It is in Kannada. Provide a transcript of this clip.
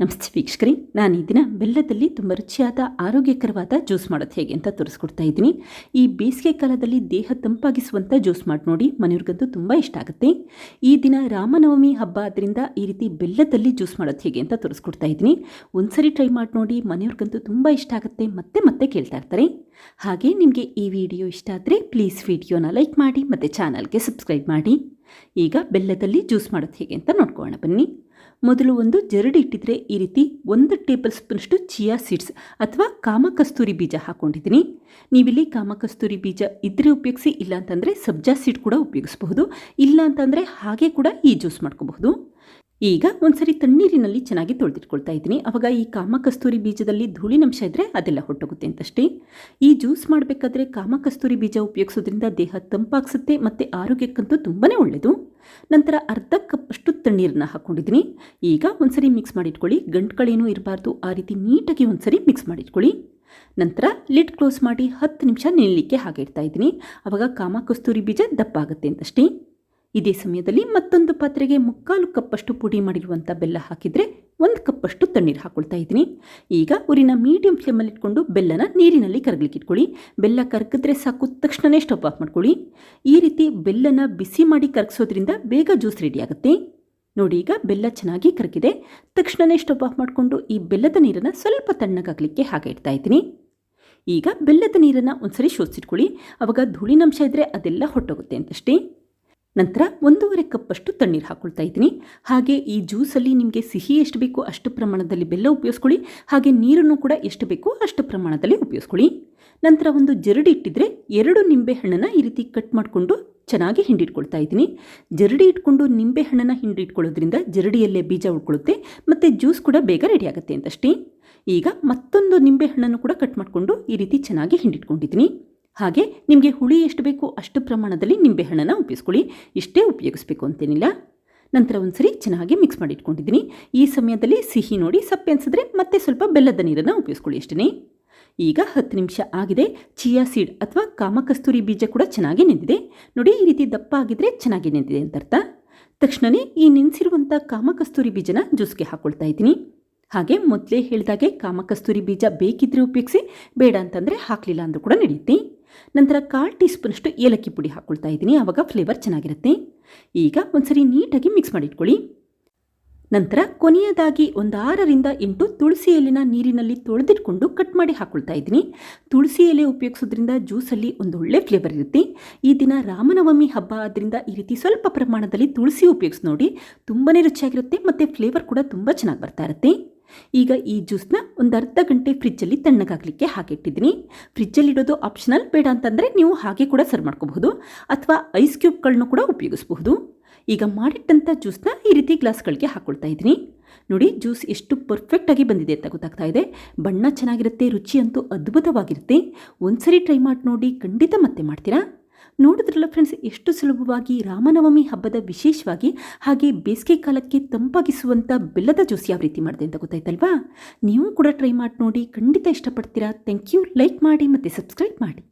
ನಮಸ್ತೆ ವೀಕ್ಷಕರಿ, ನಾನು ಈ ದಿನ ಬೆಲ್ಲದಲ್ಲಿ ತುಂಬ ರುಚಿಯಾದ, ಆರೋಗ್ಯಕರವಾದ ಜ್ಯೂಸ್ ಮಾಡೋದು ಹೇಗೆ ಅಂತ ತೋರಿಸ್ಕೊಡ್ತಾ ಇದ್ದೀನಿ. ಈ ಬೇಸಿಗೆ ಕಾಲದಲ್ಲಿ ದೇಹ ತಂಪಾಗಿಸುವಂಥ ಜ್ಯೂಸ್ ಮಾಡಿ ನೋಡಿ, ಮನೆಯವ್ರಿಗಂತೂ ತುಂಬ ಇಷ್ಟ ಆಗುತ್ತೆ. ಈ ದಿನ ರಾಮನವಮಿ ಹಬ್ಬ ಆದ್ದರಿಂದ ಈ ರೀತಿ ಬೆಲ್ಲದಲ್ಲಿ ಜ್ಯೂಸ್ ಮಾಡೋದು ಹೇಗೆ ಅಂತ ತೋರಿಸ್ಕೊಡ್ತಾ ಇದ್ದೀನಿ. ಒಂದ್ಸರಿ ಟ್ರೈ ಮಾಡಿ ನೋಡಿ, ಮನೆಯವ್ರಿಗಂತೂ ತುಂಬ ಇಷ್ಟ ಆಗುತ್ತೆ, ಮತ್ತೆ ಮತ್ತೆ ಕೇಳ್ತಾ ಇರ್ತಾರೆ. ಹಾಗೆ ನಿಮಗೆ ಈ ವಿಡಿಯೋ ಇಷ್ಟ ಆದರೆ, ಪ್ಲೀಸ್ ವಿಡಿಯೋನ ಲೈಕ್ ಮಾಡಿ, ಮತ್ತು ಚಾನಲ್ಗೆ ಸಬ್ಸ್ಕ್ರೈಬ್ ಮಾಡಿ. ಈಗ ಬೆಲ್ಲದಲ್ಲಿ ಜ್ಯೂಸ್ ಮಾಡೋದು ಹೇಗೆ ಅಂತ ನೋಡ್ಕೊಳ್ಳೋಣ. ಬನ್ನಿ. ಮೊದಲು ಒಂದು ಜರಡಿ ಇಟ್ಟಿದ್ರೆ ಈ ರೀತಿ ಒಂದು ಟೇಬಲ್ ಸ್ಪೂನಷ್ಟು ಚಿಯಾ ಸೀಡ್ಸ್ ಅಥವಾ ಕಾಮಕಸ್ತೂರಿ ಬೀಜ ಹಾಕ್ಕೊಂಡಿದ್ದೀನಿ. ನೀವಿಲ್ಲಿ ಕಾಮಕಸ್ತೂರಿ ಬೀಜ ಇದ್ದರೆ ಉಪಯೋಗಿಸಿ ಇಲ್ಲ ಅಂತಂದರೆ ಸಬ್ಜಾ ಸೀಡ್ ಕೂಡ ಉಪಯೋಗಿಸಬಹುದು. ಇಲ್ಲ ಅಂತಂದರೆ ಹಾಗೆ ಕೂಡ ಈ ಜ್ಯೂಸ್ ಮಾಡ್ಕೋಬಹುದು. ಈಗ ಒಂದ್ಸರಿ ತಣ್ಣೀರಿನಲ್ಲಿ ಚೆನ್ನಾಗಿ ತೊಳೆದಿಟ್ಕೊಳ್ತಾ ಇದ್ದೀನಿ. ಅವಾಗ ಈ ಕಾಮಕಸ್ತೂರಿ ಬೀಜದಲ್ಲಿ ಧೂಳಿನಂಶ ಇದ್ದರೆ ಅದೆಲ್ಲ ಹೊಟ್ಟೋಗುತ್ತೆ ಅಂತಷ್ಟೇ. ಈ ಜ್ಯೂಸ್ ಮಾಡಬೇಕಾದ್ರೆ ಕಾಮಕಸ್ತೂರಿ ಬೀಜ ಉಪಯೋಗಿಸೋದ್ರಿಂದ ದೇಹ ತಂಪಾಗಿಸುತ್ತೆ ಮತ್ತು ಆರೋಗ್ಯಕ್ಕಂತೂ ತುಂಬಾ ಒಳ್ಳೆಯದು ನಂತರ ಅರ್ಧ ಕಪ್ಪಷ್ಟು ತಣ್ಣೀರನ್ನ ಹಾಕ್ಕೊಂಡಿದ್ದೀನಿ ಈಗ ಒಂದ್ಸರಿ ಮಿಕ್ಸ್ ಮಾಡಿಟ್ಕೊಳ್ಳಿ. ಗಂಟುಗಳೇನೂ ಇರಬಾರ್ದು. ಆ ರೀತಿ ನೀಟಾಗಿ ಒಂದ್ಸರಿ ಮಿಕ್ಸ್ ಮಾಡಿಟ್ಕೊಳ್ಳಿ. ನಂತರ ಲಿಡ್ ಕ್ಲೋಸ್ ಮಾಡಿ ಹತ್ತು ನಿಮಿಷ ನಿಲ್ಲಲಿಕ್ಕೆ ಹಾಗೆ ಇಡ್ತಾ ಇದ್ದೀನಿ. ಅವಾಗ ಕಾಮಕಸ್ತೂರಿ ಬೀಜ ದಪ್ಪ ಆಗುತ್ತೆ ಅಂತಷ್ಟೇ. ಇದೇ ಸಮಯದಲ್ಲಿ ಮತ್ತೊಂದು ಪಾತ್ರೆಗೆ ಮುಕ್ಕಾಲು ಕಪ್ಪಷ್ಟು ಪುಡಿ ಮಾಡಿರುವಂಥ ಬೆಲ್ಲ ಹಾಕಿದರೆ ಒಂದು ಕಪ್ಪಷ್ಟು ತಣ್ಣೀರು ಹಾಕೊಳ್ತಾ ಇದ್ದೀನಿ. ಈಗ ಊರಿನ ಮೀಡಿಯಂ ಫ್ಲೇಮಲ್ಲಿಟ್ಕೊಂಡು ಬೆಲ್ಲನ ನೀರಿನಲ್ಲಿ ಕರಗಲಿಕ್ಕೆ ಇಟ್ಕೊಳ್ಳಿ. ಬೆಲ್ಲ ಕರಗಿದ್ರೆ ಸಾಕು ತಕ್ಷಣವೇ ಸ್ಟಾಪ್ ಆಫ್ ಮಾಡ್ಕೊಳ್ಳಿ. ಈ ರೀತಿ ಬೆಲ್ಲನ ಬಿಸಿ ಮಾಡಿ ಕರಗಿಸೋದ್ರಿಂದ ಬೇಗ ಜ್ಯೂಸ್ ರೆಡಿ ಆಗುತ್ತೆ. ನೋಡಿ ಈಗ ಬೆಲ್ಲ ಚೆನ್ನಾಗಿ ಕರಗಿದೆ. ತಕ್ಷಣವೇ ಸ್ಟಾಪ್ ಆಫ್ ಮಾಡಿಕೊಂಡು ಈ ಬೆಲ್ಲದ ನೀರನ್ನು ಸ್ವಲ್ಪ ತಣ್ಣಗಾಗಲಿಕ್ಕೆ ಹಾಗೆ ಇಡ್ತಾ ಇದ್ದೀನಿ. ಈಗ ಬೆಲ್ಲದ ನೀರನ್ನು ಒಂದ್ಸರಿ ಶೋಧಿಸಿಟ್ಕೊಳ್ಳಿ ಅವಾಗ ಧೂಳಿನಂಶ ಇದ್ದರೆ ಅದೆಲ್ಲ ಹೊಟ್ಟೋಗುತ್ತೆ ಅಂತಷ್ಟೇ. ನಂತರ ಒಂದೂವರೆ ಕಪ್ಪಷ್ಟು ತಣ್ಣೀರು ಹಾಕ್ಕೊಳ್ತಾ ಇದ್ದೀನಿ. ಹಾಗೆ ಈ ಜ್ಯೂಸಲ್ಲಿ ನಿಮಗೆ ಸಿಹಿ ಎಷ್ಟು ಬೇಕೋ ಅಷ್ಟು ಪ್ರಮಾಣದಲ್ಲಿ ಬೆಲ್ಲ ಉಪಯೋಗಿಸ್ಕೊಳ್ಳಿ. ಹಾಗೆ ನೀರನ್ನು ಕೂಡ ಎಷ್ಟು ಬೇಕೋ ಅಷ್ಟು ಪ್ರಮಾಣದಲ್ಲಿ ಉಪಯೋಗಿಸ್ಕೊಳ್ಳಿ. ನಂತರ ಒಂದು ಜರಡಿ ಇಟ್ಟಿದ್ರೆ ಎರಡು ನಿಂಬೆ ಹಣ್ಣನ್ನು ಈ ರೀತಿ ಕಟ್ ಮಾಡಿಕೊಂಡು ಚೆನ್ನಾಗಿ ಹಿಂಡಿಟ್ಕೊಳ್ತಾ ಇದ್ದೀನಿ. ಜರಡಿ ಇಟ್ಕೊಂಡು ನಿಂಬೆ ಹಣ್ಣನ್ನು ಹಿಂಡಿಟ್ಕೊಳ್ಳೋದ್ರಿಂದ ಜರಡಿಯಲ್ಲೇ ಬೀಜ ಉಳ್ಕೊಳ್ಳುತ್ತೆ. ಮತ್ತು ಜ್ಯೂಸ್ ಕೂಡ ಬೇಗ ರೆಡಿ ಆಗುತ್ತೆ ಅಂತಷ್ಟೇ. ಈಗ ಮತ್ತೊಂದು ನಿಂಬೆ ಹಣ್ಣನ್ನು ಕೂಡ ಕಟ್ ಮಾಡಿಕೊಂಡು ಈ ರೀತಿ ಚೆನ್ನಾಗಿ ಹಿಂಡಿಟ್ಕೊಂಡಿದ್ದೀನಿ. ಹಾಗೆ ನಿಮಗೆ ಹುಳಿ ಎಷ್ಟು ಬೇಕೋ ಅಷ್ಟು ಪ್ರಮಾಣದಲ್ಲಿ ನಿಂಬೆಹಣ್ಣನ್ನು ಉಪಯೋಗಿಸ್ಕೊಳ್ಳಿ ಇಷ್ಟೇ ಉಪಯೋಗಿಸ್ಬೇಕು ಅಂತೇನಿಲ್ಲ. ನಂತರ ಒಂದ್ಸರಿ ಚೆನ್ನಾಗಿ ಮಿಕ್ಸ್ ಮಾಡಿ ಇಟ್ಕೊಂಡಿದ್ದೀನಿ. ಈ ಸಮಯದಲ್ಲಿ ಸಿಹಿ ನೋಡಿ ಸಪ್ಪೆ ಅನಿಸಿದ್ರೆ ಮತ್ತೆ ಸ್ವಲ್ಪ ಬೆಲ್ಲದ ನೀರನ್ನು ಉಪಯೋಗಿಸ್ಕೊಳ್ಳಿ ಅಷ್ಟೇ ಈಗ ಹತ್ತು ನಿಮಿಷ ಆಗಿದೆ. ಚಿಯಾ ಸೀಡ್ ಅಥವಾ ಕಾಮಕಸ್ತೂರಿ ಬೀಜ ಕೂಡ ಚೆನ್ನಾಗಿ ನೆಂದಿದೆ. ನೋಡಿ ಈ ರೀತಿ ದಪ್ಪ ಆಗಿದ್ರೆ ಚೆನ್ನಾಗಿ ನೆಂದಿದೆ ಅಂತ ಅರ್ಥ ತಕ್ಷಣವೇ ಈ ನೆನೆಸಿರುವಂಥ ಕಾಮಕಸ್ತೂರಿ ಬೀಜನ ಜ್ಯೂಸ್ಗೆ ಹಾಕ್ಕೊಳ್ತಾ ಇದ್ದೀನಿ. ಹಾಗೆ ಮೊದಲೇ ಹೇಳಿದಾಗೆ ಕಾಮಕಸ್ತೂರಿ ಬೀಜ ಬೇಕಿದ್ರೆ ಉಪಯೋಗಿಸಿ, ಬೇಡ ಅಂತಂದರೆ ಹಾಕಲಿಲ್ಲ ಅಂದರೂ ಕೂಡ ನಡೆಯುತ್ತೆ. ನಂತರ ಕಾಲು ಟೀ ಸ್ಪೂನಷ್ಟು ಏಲಕ್ಕಿ ಪುಡಿ ಹಾಕ್ಕೊಳ್ತಾ ಇದ್ದೀನಿ. ಆವಾಗ ಫ್ಲೇವರ್ ಚೆನ್ನಾಗಿರುತ್ತೆ. ಈಗ ಒಂದ್ಸರಿ ನೀಟಾಗಿ ಮಿಕ್ಸ್ ಮಾಡಿಟ್ಕೊಳ್ಳಿ. ನಂತರ ಕೊನೆಯದಾಗಿ ಒಂದು ಆರರಿಂದ ಎಂಟು ತುಳಸಿ ಎಲೆನ ನೀರಿನಲ್ಲಿ ತೊಳೆದಿಟ್ಕೊಂಡು ಕಟ್ ಮಾಡಿ ಹಾಕ್ಕೊಳ್ತಾ ಇದ್ದೀನಿ. ತುಳಸಿ ಎಲೆ ಉಪಯೋಗಿಸೋದ್ರಿಂದ ಜ್ಯೂಸಲ್ಲಿ ಒಂದು ಒಳ್ಳೆ ಫ್ಲೇವರ್ ಇರುತ್ತೆ. ಈ ದಿನ ರಾಮನವಮಿ ಹಬ್ಬ ಆದ್ದರಿಂದ ಈ ರೀತಿ ಸ್ವಲ್ಪ ಪ್ರಮಾಣದಲ್ಲಿ ತುಳಸಿ ಉಪಯೋಗಿಸಿ ನೋಡಿ ತುಂಬಾ ರುಚಿಯಾಗಿರುತ್ತೆ ಮತ್ತು ಫ್ಲೇವರ್ ಕೂಡ ತುಂಬ ಚೆನ್ನಾಗಿ ಬರ್ತಾ ಇರುತ್ತೆ. ಈಗ ಈ ಜ್ಯೂಸ್ನ ಒಂದು ಅರ್ಧ ಗಂಟೆ ಫ್ರಿಜ್ಜಲ್ಲಿ ತಣ್ಣಗಾಗಲಿಕ್ಕೆ ಹಾಕಿಟ್ಟಿದ್ದೀನಿ ಫ್ರಿಜ್ಜಲ್ಲಿಡೋದು ಆಪ್ಷನಲ್ ಬೇಡ ಅಂತಂದರೆ ನೀವು ಹಾಗೆ ಕೂಡ ಸರ್ವ್ ಮಾಡ್ಕೋಬಹುದು ಅಥವಾ ಐಸ್ ಕ್ಯೂಬ್ಗಳನ್ನು ಕೂಡ ಉಪಯೋಗಿಸಬಹುದು. ಈಗ ಮಾಡಿಟ್ಟಂಥ ಜ್ಯೂಸ್ನ ಈ ರೀತಿ ಗ್ಲಾಸ್ಗಳಿಗೆ ಹಾಕ್ಕೊಳ್ತಾ ಇದ್ದೀನಿ. ನೋಡಿ, ಜ್ಯೂಸ್ ಎಷ್ಟು ಪರ್ಫೆಕ್ಟಾಗಿ ಬಂದಿದೆ ಅಂತ ಗೊತ್ತಾಗ್ತಾ ಇದೆ. ಬಣ್ಣ ಚೆನ್ನಾಗಿರುತ್ತೆ, ರುಚಿ ಅಂತೂ ಅದ್ಭುತವಾಗಿರುತ್ತೆ. ಒಂದ್ಸರಿ ಟ್ರೈ ಮಾಡಿ ನೋಡಿ, ಖಂಡಿತ ಮತ್ತೆ ಮಾಡ್ತೀರಾ? ನೋಡಿದ್ರಲ್ಲ ಫ್ರೆಂಡ್ಸ್ ಎಷ್ಟು ಸುಲಭವಾಗಿ ರಾಮನವಮಿ ಹಬ್ಬದ ವಿಶೇಷವಾಗಿ ಹಾಗೆ ಬೇಸಿಗೆ ಕಾಲಕ್ಕೆ ತಂಪಾಗಿಸುವಂಥ ಬೆಲ್ಲದ ಜ್ಯೂಸ್ ಯಾವ ರೀತಿ ಮಾಡಿದೆ ಅಂತ ಗೊತ್ತಾಯ್ತಲ್ವಾ? ನೀವು ಕೂಡ ಟ್ರೈ ಮಾಡಿ ನೋಡಿ, ಖಂಡಿತ ಇಷ್ಟಪಡ್ತೀರಾ. ಥ್ಯಾಂಕ್ ಯು ಲೈಕ್ ಮಾಡಿ ಮತ್ತು ಸಬ್ಸ್ಕ್ರೈಬ್ ಮಾಡಿ.